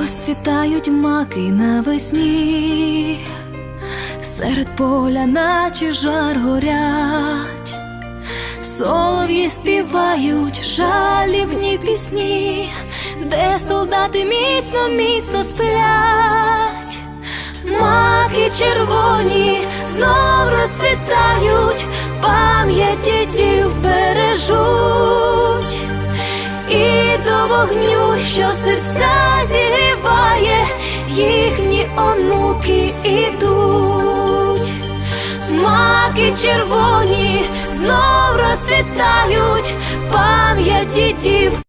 Розцвітають маки навесні, серед поля, наче жар горять, солов'ї співають жалібні пісні, де солдати міцно, міцно сплять, маки червоні знов розцвітають, пам'ять дідів бережуть. І до вогню, що серця їхні онуки ідуть, маки червоні знов розцвітають, пам'ять дідів